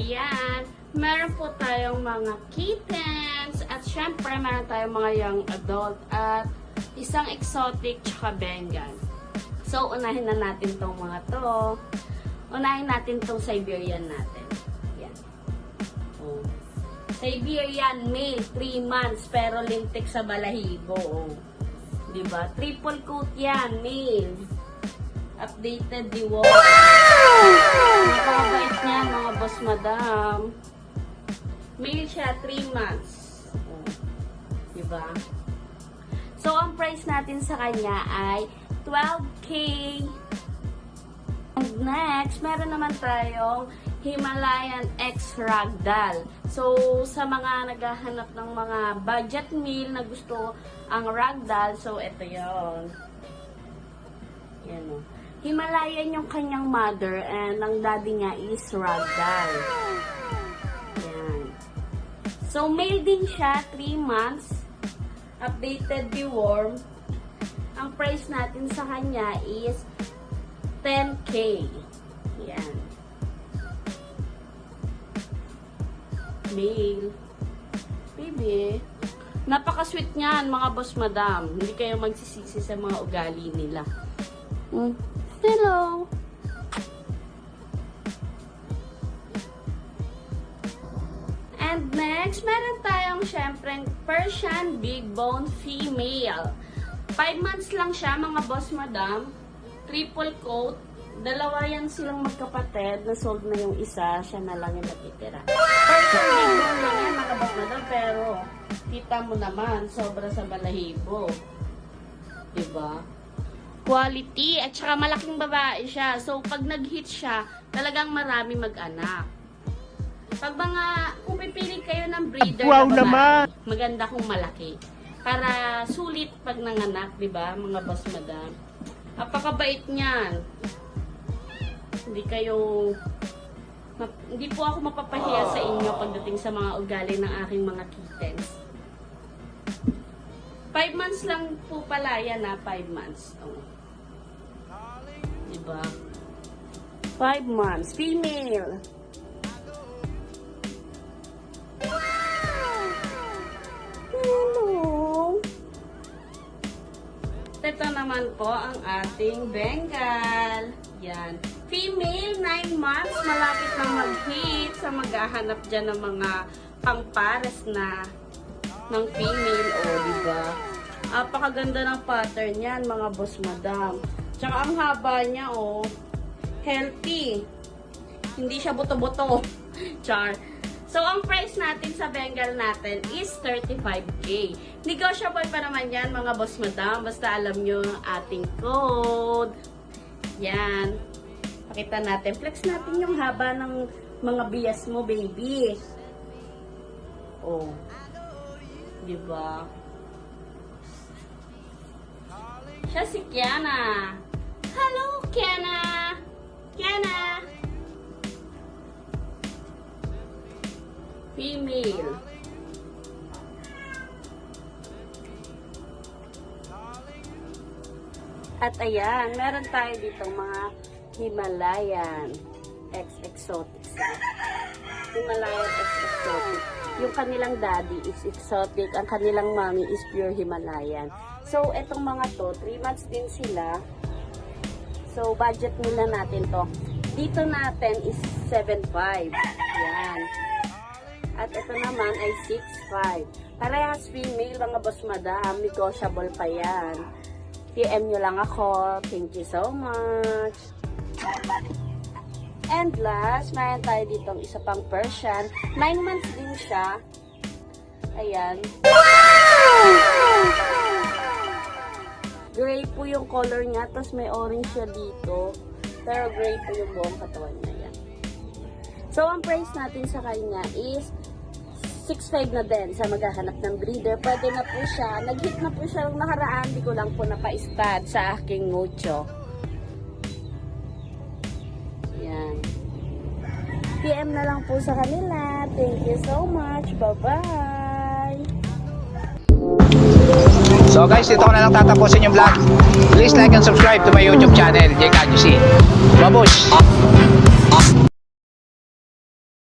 Ayan. Meron po tayong mga kittens. At syempre, meron tayong mga young adult. At isang exotic tsaka Bengal. So, unahin na natin tong mga to. Unahin natin tong Siberian natin. Yan. Oh. Siberian male, 3 months, pero lintik sa balahibo. Oh. Diba? Triple coat yan, male. Updated di wow! Napakabait niya, mga boss madam. Male siya, 3 months. Oh. Diba? So, ang price natin sa kanya ay 12K. And next, meron naman tayong Himalayan X Ragdoll. So, sa mga naghahanap ng mga budget meal na gusto ang Ragdoll, so ito yon. Yan o. Himalayan yung kanyang mother and ang daddy niya is Ragdoll. Yan. So, male din siya, 3 months. Updated deworm. Ang price natin sa kanya is 10K. Yan. Male. Baby. Napaka-sweet niyan, mga boss madam. Hindi kayo magsisisi sa mga ugali nila. Mm. Hello. And next, meron tayong syempre Persian Big Bone Female. 5 months lang siya, mga boss madam. Triple coat. Dalawa yan silang magkapatid. Na-sold na yung isa. Siya na lang yung natitira. Persian Big Bone lang yan, mga boss madam. Pero, kita mo naman, sobra sa balahibo. Diba? Quality. At saka malaking babae siya. So, pag nag-hit siya, talagang marami mag-anak. Pag mga, kung pipili kayo ng breeder Wow na babae, naman! maganda kung malaki. Para sulit pag nanganak, di ba, mga boss madam. Napakabait niyan. Hindi kayo, hindi po ako mapapahiya sa inyo pagdating sa mga ugali ng aking mga kittens. Five months lang po pala yan na, five months. Oh. Diba? Five months. Female. Hello. Ito naman po ang ating Bengal. Yan. Female, 9 months. Malapit na mag-hit sa maghahanap dyan ng mga pangpares na ng female. O, oh, di ba? Apakaganda ng pattern yan, mga boss madam. Tsaka ang haba niya, oh. Healthy. Hindi siya buto-buto. Char. So, ang price natin sa Bengal natin is 35K. Negotiable pa naman yan, mga boss madam. Basta alam nyo ang ating code. Yan. Pakita natin. Flex natin yung haba ng mga bias mo, baby. Oh. Diba? Siya si Kiana. Hello, Kiana! Kiana! Female. At ayan, meron tayo dito mga Himalayan X Exotic. Himalayan X Exotic. Yung kanilang daddy is exotic, ang kanilang mommy is pure Himalayan. So, etong mga to, 3 months din sila. So, budget nila natin to. Dito natin is 7.5. Yan. At ito naman ay 6.5. Parehas female, mga boss madam. Negotiable pa yan. PM nyo lang ako. Thank you so much. And last, mayroon tayo ditong isa pang Persian. 9 months din siya. Ayan. Gray po yung color niya, tapos may orange siya dito. Pero gray po yung buong katawan niya. Yan. So, ang price natin sa kanya is 6.5 na din sa maghahanap ng breeder. Pwede na po siya. Nag-hit na po siya nung nakaraan. Di ko lang po napa-stud sa aking mucho. Yan. PM na lang po sa kanila. Thank you so much. Bye-bye. So guys, dito ko na lang tatapusin yung vlog. Please like and subscribe to my YouTube channel, JKGC. Babush!